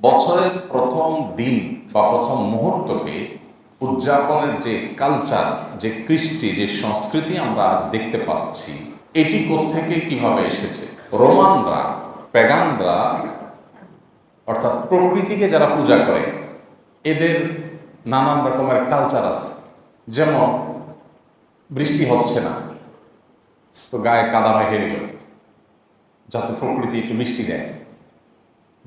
বছরের প্রথম দিন বা প্রথম মুহূর্তকে উদযাপনের যে কালচার যে কৃষ্টি, যে সংস্কৃতি আমরা আজ দেখতে পাচ্ছি, এটি কোত্থেকে কীভাবে এসেছে? রোমানরা, প্যাগানরা, অর্থাৎ প্রকৃতিকে যারা পূজা করে, এদের নানান রকমের কালচার আছে। যেমন, বৃষ্টি হচ্ছে না, তো গায়ে কাদা নিল যাতে প্রকৃতি একটু মিষ্টি দেয়।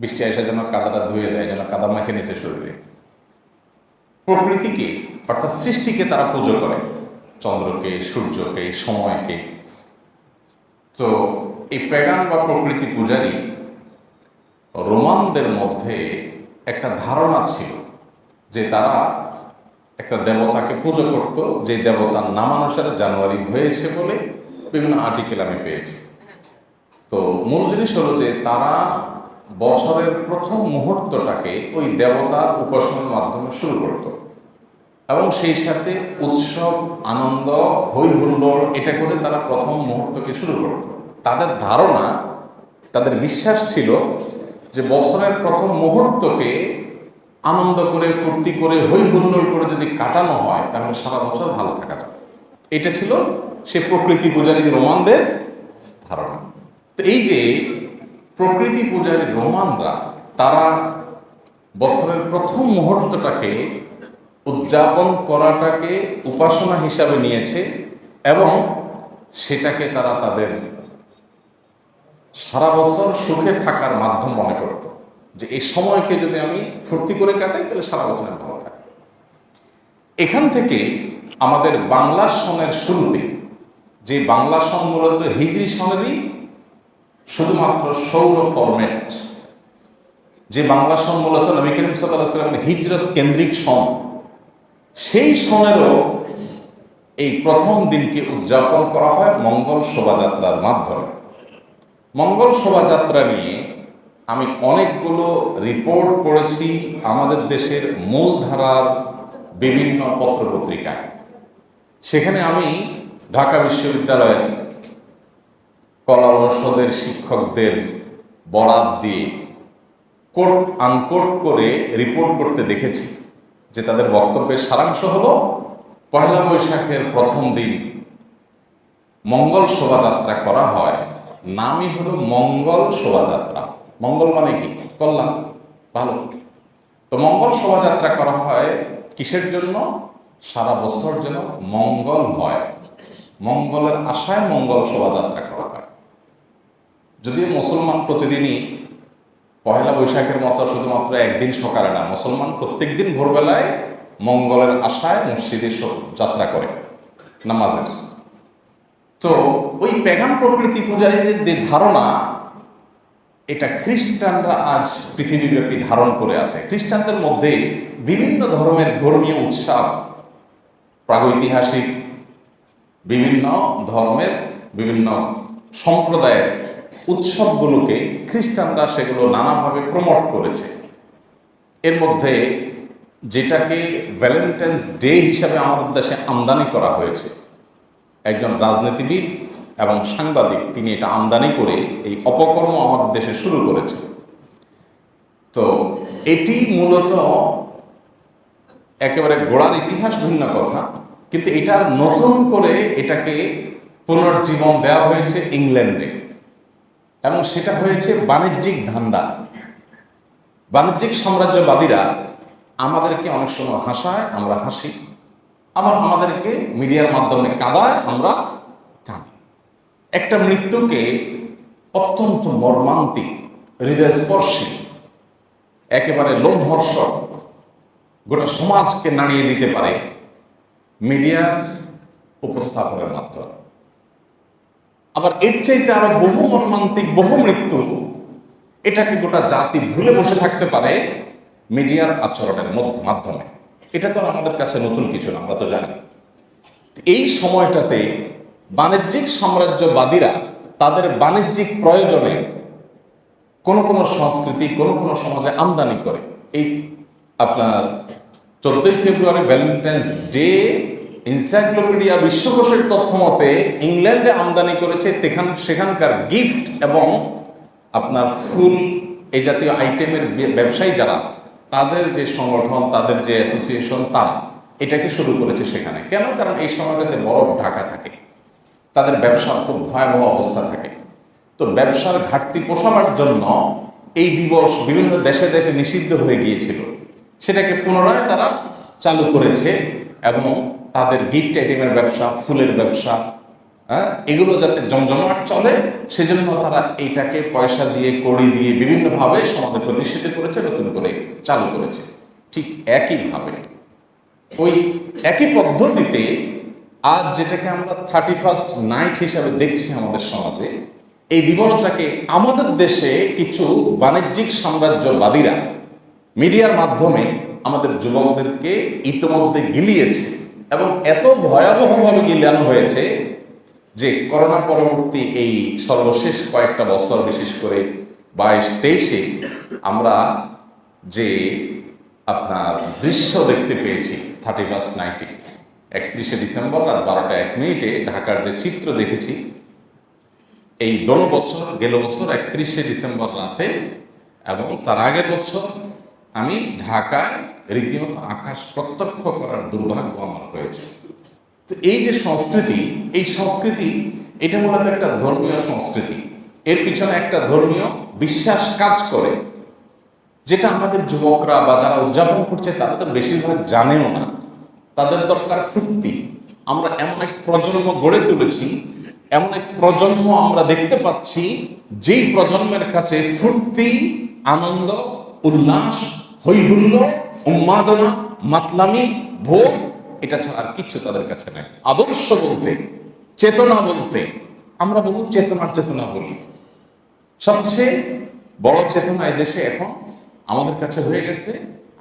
বৃষ্টি এসে যেন কাদাটা ধুয়ে দেয়, যেন কাদা মেখে নিয়েছে শরীরে প্রকৃতিকে, অর্থাৎ সৃষ্টিকে তারা পুজো করে। চন্দ্রকে, সূর্যকে, সময়কে। তো এই প্যাগান বা প্রকৃতি পূজারী রোমানদের মধ্যে একটা ধারণা ছিল যে তারা একটা দেবতাকে পুজো করত, যে দেবতার নামানুসারে জানুয়ারি হয়েছে বলে বিভিন্ন আর্টিকেল আমি পেয়েছি। তো মূল জিনিস হলো যে তারা বছরের প্রথম মুহূর্তটাকে ওই দেবতার উপাসনার মাধ্যমে শুরু করত। এবং সেই সাথে উৎসব, আনন্দ হৈ হুল্লোড় এটা করে তারা প্রথম মুহূর্তকে শুরু করত। তাদের ধারণা, তাদের বিশ্বাস ছিল যে বছরের প্রথম মুহূর্তকে আনন্দ করে, ফুর্তি করে হৈ হুল্লোড় করে যদি কাটানো হয়, তাহলে সারা বছর ভালো থাকা যাবে। এটা ছিল সে প্রকৃতি পূজারী রোমানদের ধারণা। তো এই যে প্রকৃতি পূজারী রোমানরা তারা বছরের প্রথম মুহূর্তটাকে উদযাপন করাটাকে উপাসনা হিসাবে নিয়েছে এবং সেটাকে তারা তাদের সারা বছর সুখে থাকার মাধ্যম মনে করত যে এই সময়কে যদি আমি ফুর্তি করে কাটাই, তাহলে সারা বছর আমি ভালো থাকি এখান থেকে আমাদের বাংলা সনের শুরুতে, যে বাংলা সন মূলত হিজরি সনেরই শুধুমাত্র সৌর ফরম্যাট যে বাংলা সন মূলত নবী করিম সাল্লামের হিজরত কেন্দ্রিক সন, সেই সনেরও এই প্রথম দিনকে উদযাপন করা হয় মঙ্গল শোভাযাত্রার মাধ্যমে। মঙ্গল শোভাযাত্রা নিয়ে আমি অনেকগুলো রিপোর্ট পড়েছি আমাদের দেশের মূলধারার বিভিন্ন পত্রপত্রিকায়। সেখানে আমি ঢাকা বিশ্ববিদ্যালয়ের কলা অনুষদের শিক্ষকদের বরাত দিয়ে কোট আনকোট করে রিপোর্ট করতে দেখেছি যে তাদের বক্তব্যের সারাংশ হল পয়লা বৈশাখের প্রথম দিন মঙ্গল শোভাযাত্রা করা হয়। নামই হলো মঙ্গল শোভাযাত্রা। মঙ্গল মানে কি? কল্যাণ। ভালো। তো মঙ্গল শোভাযাত্রা করা হয় কিসের জন্য? সারা বছর যেন মঙ্গল হয়। মঙ্গলের আশায় মঙ্গল শোভাযাত্রা করা যদিও মুসলমান প্রতিদিনই পহেলা বৈশাখের মতো শুধুমাত্র একদিন সকালে না, মুসলমান প্রত্যেক দিন ভোরবেলায় মঙ্গলের আশায় মসজিদে যাত্রা করে, নামাজের। তো ওই প্যাগান প্রকৃতি পূজারীদের যে ধারণা, এটা খ্রিস্টানরা আজ পৃথিবীব্যাপী ধারণ করে আছে। খ্রিস্টানদের মধ্যে বিভিন্ন ধর্মের ধর্মীয় উৎসব, প্রাগৈতিহাসিক বিভিন্ন ধর্মের বিভিন্ন সম্প্রদায়ের উৎসবগুলোকে খ্রিস্টানরা সেগুলো নানাভাবে প্রমোট করেছে। এর মধ্যে যেটাকে ভ্যালেন্টাইন্স ডে হিসাবে আমাদের দেশে আমদানি করা হয়েছে। একজন রাজনীতিবিদ এবং সাংবাদিক, তিনি এটা আমদানি করে এই অপকর্ম আমাদের দেশে শুরু করেছে। তো এটি মূলত একেবারে গোড়ার ইতিহাস ভিন্ন কথা, কিন্তু এটার নতুন করে এটাকে পুনর্জীবন দেওয়া হয়েছে ইংল্যান্ডে। এবং সেটা হয়েছে বাণিজ্যিক ধান্দা। বাণিজ্যিক সাম্রাজ্যবাদীরা আমাদেরকে অনেক সময় হাসায়, আমরা হাসি, আবার আমাদেরকে মিডিয়ার মাধ্যমে কাঁদায়, আমরা কাঁদি। একটা মৃত্যুকে অত্যন্ত মর্মান্তিক, হৃদয়স্পর্শী, একেবারে লোমহর্ষক গোটা সমাজকে নাড়িয়ে দিতে পারে মিডিয়ার উপস্থাপনের মাধ্যমে। আবার এর চাইতে আরও বহু মর্মান্তিক বহু মৃত্যু। এটাকে গোটা জাতি ভুলে বসে থাকতে পারে মিডিয়ার আচরণের মধ্য, মাধ্যমে। এটা তো আমাদের কাছে নতুন কিছু না, আমরা তো জানি। এই সময়টাতে বাণিজ্যিক সাম্রাজ্যবাদীরা তাদের বাণিজ্যিক প্রয়োজনে কোন কোন সংস্কৃতি, কোন কোন সমাজে আমদানি করে। এই আপনার চোদ্দই ফেব্রুয়ারি ভ্যালেন্টাইন্স ডে এনসাইক্লোপিডিয়া বিশ্বকোষের তথ্য মতে ইংল্যান্ডে আমদানি করেছে সেখানকার গিফট এবং আপনার ফুল এই জাতীয় আইটেমের ব্যবসায়ী যারা, তাদের যে সংগঠন, তাদের যে অ্যাসোসিয়েশন তারা এটাকে শুরু করেছে সেখানে। কেন? কারণ এই সময়টাতে বরফ ঢাকা থাকে। তাদের ব্যবসা খুব ভয়াবহ অবস্থা থাকে। তো ব্যবসার ঘাটতি পোষাবার জন্য এই দিবস বিভিন্ন দেশে দেশে নিষিদ্ধ হয়ে গিয়েছিল। সেটাকে পুনরায় তারা চালু করেছে এবং তাদের গিফট আইটেমের ব্যবসা, ফুলের ব্যবসা হ্যাঁ? এগুলো যাতে জমজমাট চলে, সেজন্য তারা এইটাকে পয়সা দিয়ে, কড়ি দিয়ে বিভিন্নভাবে সমাজে প্রতিষ্ঠিত করেছে, নতুন করে চালু করেছে। ঠিক একইভাবে ওই একই পদ্ধতিতে আজ যেটাকে আমরা থার্টি ফার্স্ট নাইট হিসাবে দেখছি আমাদের সমাজে, এই দিবসটাকে আমাদের দেশে কিছু বাণিজ্যিক সাম্রাজ্যবাদীরা মিডিয়ার মাধ্যমে আমাদের যুবকদেরকে ইতোমধ্যে গিলিয়েছে। এবং এত ভয়াবহভাবে গিলানো হয়েছে যে করোনা পরবর্তী এই সর্বশেষ কয়েকটা বছর, বিশেষ করে বাইশ তেইশে, আমরা যে আপনার দৃশ্য দেখতে পেয়েছি থার্টি ফার্স্ট নাইনটি একত্রিশে ডিসেম্বর রাত বারোটা এক মিনিটে ঢাকার যে চিত্র দেখেছি, এই দোনো বছর, গেল বছর একত্রিশে ডিসেম্বর রাতে এবং তার আগের বছর আমি ঢাকায় রীতিমতো আকাশ প্রত্যক্ষ করার দুর্ভাগ্য আমার হয়েছে। তো এই যে সংস্কৃতি, এই সংস্কৃতি, এটা মূলত একটা ধর্মীয় সংস্কৃতি। এর পিছনে একটা ধর্মীয় বিশ্বাস কাজ করে, যেটা আমাদের যুবকরা বা যারা উদযাপন করছে, তারা তো বেশিরভাগ জানেও না। তাদের দরকার ফুর্তি। আমরা এমন এক প্রজন্ম গড়ে তুলেছি, এমন এক প্রজন্ম আমরা দেখতে পাচ্ছি, যেই প্রজন্মের কাছে ফুর্তি, আনন্দ, উল্লাস হৈহুল্য উন্মাদনা, মাতলামি, ভোগ, এটা ছাড়া আর কিচ্ছু তাদের কাছে নেই। আদর্শ বলতে, চেতনা বলতে, আমরা বহু চেতনার চেতনা বলি। সবচেয়ে বড় চেতনা দেশে এখন আমাদের কাছে হয়ে গেছে,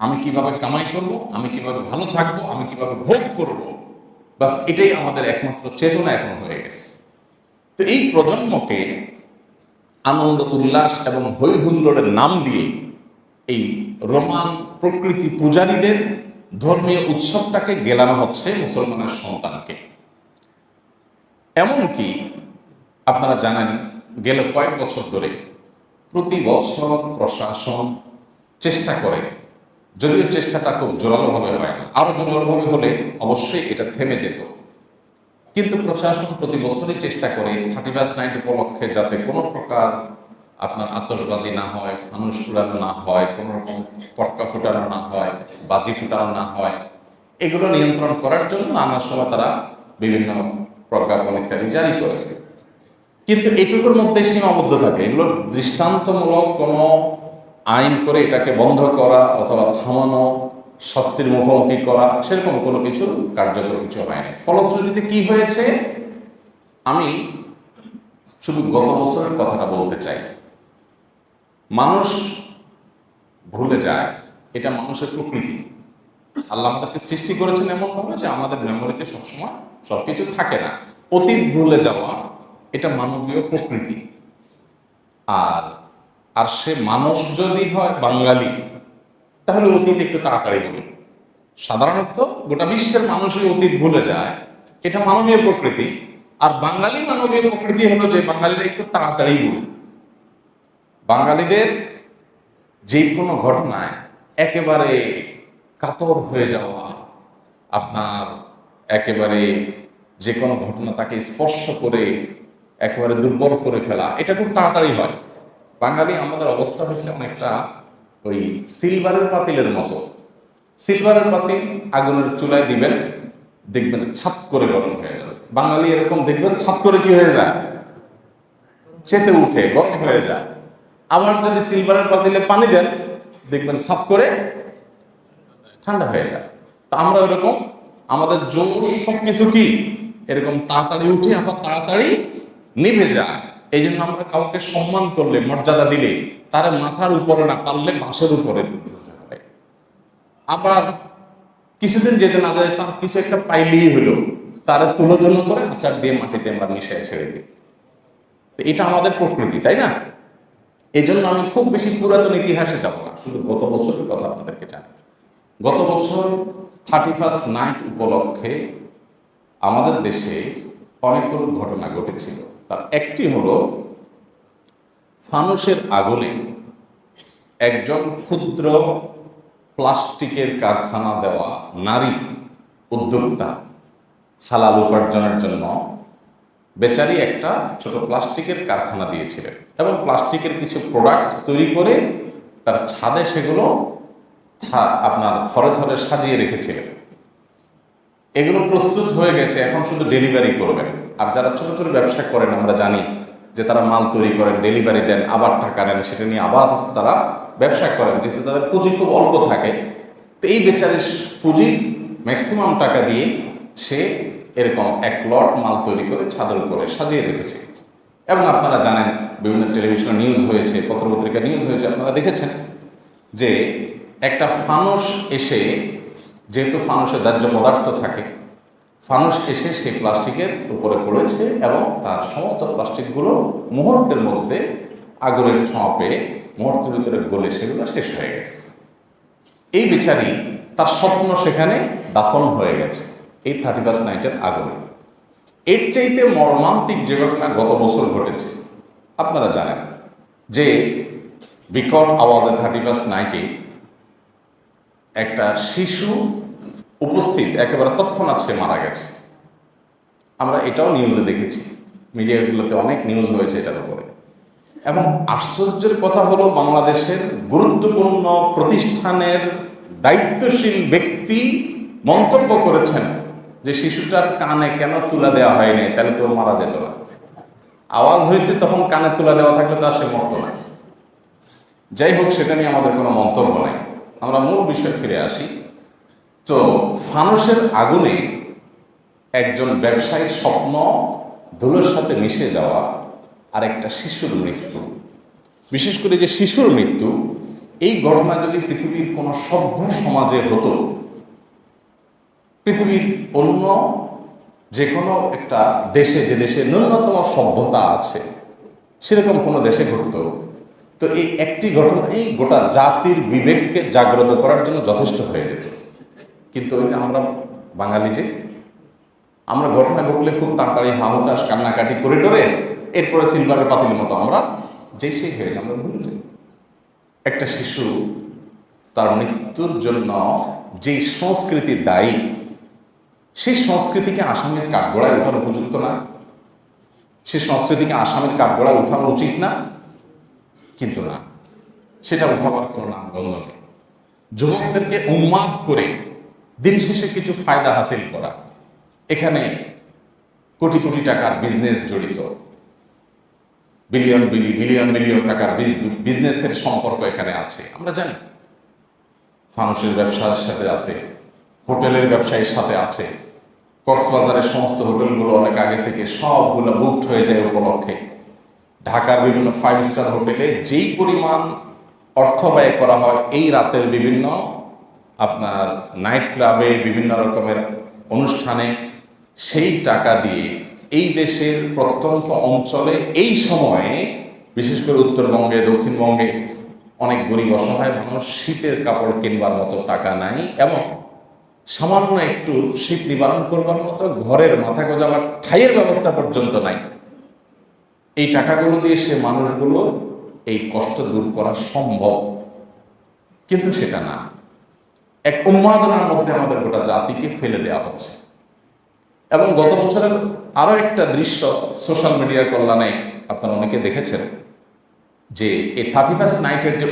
আমি কীভাবে কামাই করব, আমি কীভাবে ভালো থাকব, আমি কীভাবে ভোগ করব। বাস এটাই আমাদের একমাত্র চেতনা এখন হয়ে গেছে। তো এই প্রজন্মকে আনন্দ উল্লাস এবং হৈ হুল্লোড়ের নাম দিয়ে এই রোমান প্রকৃতি পূজারীদের ধর্মীয় উৎসবটাকে গেলানো হচ্ছে মুসলমানের সন্তানকে। এমনকি আপনারা জানেন, গেল কয়েক বছর ধরে প্রতি বছর প্রশাসন চেষ্টা করে, যদিও চেষ্টাটা খুব জোরালোভাবে হয় না, আরও জোরালোভাবে হলে অবশ্যই এটা থেমে যেত। কিন্তু প্রশাসন প্রতি বছরই চেষ্টা করে থার্টি ফার্স্ট নাইট উপলক্ষে যাতে কোনো প্রকার আপনার আতশবাজি না হয় ফানুস উড়ানো না হয়, কোনো রকম পটকা ফুটানো না হয়, বাজি ফুটানো না হয়, এগুলো নিয়ন্ত্রণ করার জন্য নানা সময় তারা বিভিন্ন প্রজ্ঞাপন ইত্যাদি জারি করে। কিন্তু এটুকুর মধ্যে সীমাবদ্ধ থাকে। এগুলো দৃষ্টান্তমূলক কোনো আইন করে এটাকে বন্ধ করা অথবা থামানো, শাস্তির মুখোমুখি করা, সেরকম কোনো কিছু কার্যকর কিছু হয়নি ফলশ্রুতিতে কি হয়েছে? আমি শুধু গত বছরের কথাটা বলতে চাই। মানুষ ভুলে যায়, এটা মানুষের প্রকৃতি। আল্লাহ আমাদেরকে সৃষ্টি করেছেন এমনভাবে যে আমাদের মেমোরিতে সবসময় সবকিছু থাকে না। অতীত ভুলে যাওয়া, এটা মানবীয় প্রকৃতি। আর আর সে মানুষ যদি হয় বাঙালি, তাহলে অতীত একটু তাড়াতাড়ি বলি সাধারণত গোটা বিশ্বের মানুষই অতীত ভুলে যায়, এটা মানবীয় প্রকৃতি। আর বাঙালি মানবীয় প্রকৃতি হলো যে বাঙালিরা একটু তাড়াতাড়ি বলি বাঙালিদের যে কোনো ঘটনায় একেবারে কাতর হয়ে যাওয়া, আপনার একেবারে যে কোনো ঘটনা তাকে স্পর্শ করে একেবারে দুর্বল করে ফেলা, এটা খুব তাড়াতাড়ি হয়। বাঙালি আমাদের অবস্থা হয়েছে অনেকটা ওই সিলভারের পাতিলের মতো। সিলভারের পাতিল আগুনের চুলায় দিবেন, দেখবেন ছাপ করে গরম হয়ে যাবে। বাঙালি এরকম দেখবেন ছাপ করে কি হয়ে যায়? চেতে উঠে, গরম হয়ে যায়। আবার যদি সিলভারের পাতিলে পানি দেন, দেখবেন সাফ করে ঠান্ডা হয়ে যায়। তা আমরা এরকম আমাদের জোশ সব কিছু কি? এরকম তাড়াতাড়ি উঠে আবার তাড়াতাড়ি নিভে যায়। এই জন্য আমরা কাউকে সম্মান করলে, মর্যাদা দিলে, তার মাথার উপরে না পারলে বাঁশের উপরে আবার কিছুদিন যেতে না যায়, তার কিছু একটা পাইলেই হলো, তারা তুলোধন করে আচার দিয়ে মাটিতে আমরা মিশিয়ে ছেড়ে দিই। এটা আমাদের প্রকৃতি, তাই না? এই জন্য আমি খুব বেশি পুরাতন ইতিহাসে যাব না। শুধু গত বছরের কথা আপনাদেরকে জানি গত বছর থার্টি ফার্স্ট নাইট উপলক্ষে আমাদের দেশে অনেকগুলো ঘটনা ঘটেছিল। তার একটি হলো ফানুসের আগুনে একজন ক্ষুদ্র প্লাস্টিকের কারখানা দেওয়া নারী উদ্যোক্তা হালাল উপার্জনের জন্য বেচারি একটা ছোট প্লাস্টিকের কারখানা দিয়েছিলেন এবং প্লাস্টিকের কিছু প্রোডাক্ট তৈরি করে তার ছাদে সেগুলো আপনার থরে থরে সাজিয়ে রেখেছিলেন। এগুলো প্রস্তুত হয়ে গেছে, এখন শুধু ডেলিভারি করবেন। আর যারা ছোট ছোট ব্যবসা করেন, আমরা জানি যে তারা মাল তৈরি করেন ডেলিভারি দেন, আবার টাকা নেন সেটা নিয়ে আবার তারা ব্যবসা করেন, যেহেতু তাদের পুঁজি খুব অল্প থাকে। তো এই বেচারের পুঁজির ম্যাক্সিমাম টাকা দিয়ে সে এরকম এক লট মাল তৈরি করে ছাদের উপরে সাজিয়ে রেখেছে। এবং আপনারা জানেন, বিভিন্ন টেলিভিশনে নিউজ হয়েছে, পত্রপত্রিকা নিউজ হয়েছে, আপনারা দেখেছেন যে একটা ফানুস এসে, যেহেতু ফানুসে দাহ্য পদার্থ থাকে ফানুস এসে সেই প্লাস্টিকের উপরে পড়েছে এবং তার সমস্ত প্লাস্টিকগুলো মুহূর্তের মধ্যে আগুনের ছোঁয়া পেয়ে মুহূর্তের ভিতরে গলে সেগুলো শেষ হয়ে গেছে। এই বিচারি তার স্বপ্ন সেখানে দাফন হয়ে গেছে। এই থার্টি ফার্স্ট নাইটের আগুনে এর চাইতে মর্মান্তিক যে ঘটনা গত বছর ঘটেছে, আপনারা জানেন যে বিকট আওয়াজে থার্টি ফার্স্ট নাইটে একটা শিশু উপস্থিত, একেবারে তৎক্ষণাৎ সে মারা গেছে। আমরা এটাও নিউজে দেখেছি। মিডিয়াগুলোতে অনেক নিউজ হয়েছে এটার উপরে। এবং আশ্চর্যের কথা হলো বাংলাদেশের গুরুত্বপূর্ণ প্রতিষ্ঠানের দায়িত্বশীল ব্যক্তি মন্তব্য করেছেন যে শিশুটার কানে কেন তুলা দেওয়া হয়নি তাহলে তো মারা যেত না। আওয়াজ হয়েছে তখন কানে তুলা দেওয়া থাকলে তো আর সে মরতো না। যাই হোক, সেটা নিয়ে আমাদের কোনো মন্তব্য নাই। আমরা মূল বিষয়ে ফিরে আসি। তো ফানুসের আগুনে একজন ব্যবসায়ীর স্বপ্ন ধুলোর সাথে মিশে যাওয়া আর একটা শিশুর মৃত্যু। বিশেষ করে যে শিশুর মৃত্যু, এই ঘটনা যদি পৃথিবীর কোনো সভ্য সমাজে হতো পৃথিবীর অন্য যে কোনো একটা দেশে, যে দেশে ন্যূনতম সভ্যতা আছে, সেরকম কোনো দেশে ঘটতো। তো এই একটি ঘটনা, এই গোটা জাতির বিবেককে জাগ্রত করার জন্য যথেষ্ট হয়ে যেত। কিন্তু ওই যে আমরা বাঙালি যে, আমরা ঘটনা ঘটলে খুব তাড়াতাড়ি হাহুতাস কান্নাকাটি করে টরে এরপরে সিলভারের পাতিলের মতো আমরা যেই সেই হয়ে আমরা ভুলে যাই। একটা শিশু তার মৃত্যুর জন্য যেই সংস্কৃতি দায়ী সেই সংস্কৃতিকে আসামের কাঠগড়ায় ওঠানো উপযুক্ত না। সে সংস্কৃতিকে আসামের কাঠগড়ায় উঠানো উচিত না, কিন্তু না। সেটা উঠাবার কোনো নামগন্ধ নেই। যুবকদেরকে উন্মাদ করে দিন শেষে কিছু ফায়দা হাসিল করা। এখানে কোটি কোটি টাকার বিজনেস জড়িত। বিলিয়ন বিলি বিলিয়ন বিলিয়ন টাকার বিজনেসের সম্পর্ক এখানে আছে। আমরা জানি। ফানুসের ব্যবসার সাথে আছে। হোটেলের ব্যবসায়ীর সাথে আছে। কক্সবাজারের সমস্ত হোটেলগুলো অনেক আগে থেকে সবগুলো বুকড হয়ে যায় উপলক্ষে। ঢাকার বিভিন্ন ফাইভ স্টার হোটেলে যেই পরিমাণ অর্থ ব্যয় করা হয়, এই রাতের বিভিন্ন আপনার নাইট ক্লাবে বিভিন্ন রকমের অনুষ্ঠানে সেই টাকা দিয়ে এই দেশের প্রত্যন্ত অঞ্চলে এই সময়ে, বিশেষ করে উত্তরবঙ্গে, দক্ষিণবঙ্গে অনেক গরিব অসহায় মানুষ শীতের কাপড় কিনবার মতো টাকা নাই। এবং সামান্য একটু শীত নিবারণ করবার মতো ঘরের মাথা গোজাবার ঠাইয়ের ব্যবস্থা পর্যন্ত নাই। এই টাকাগুলো দিয়ে সে মানুষগুলো এই কষ্ট দূর করা সম্ভব। কিন্তু সেটা না। এক উন্মাদনার মধ্যে আমাদের গোটা জাতিকে ফেলে দেওয়া হচ্ছে। এবং গত বছরের আরও একটা দৃশ্য সোশ্যাল মিডিয়ার কল্যাণে আপনারা অনেকে দেখেছেন যে এই থার্টি ফার্স্ট নাইটের যে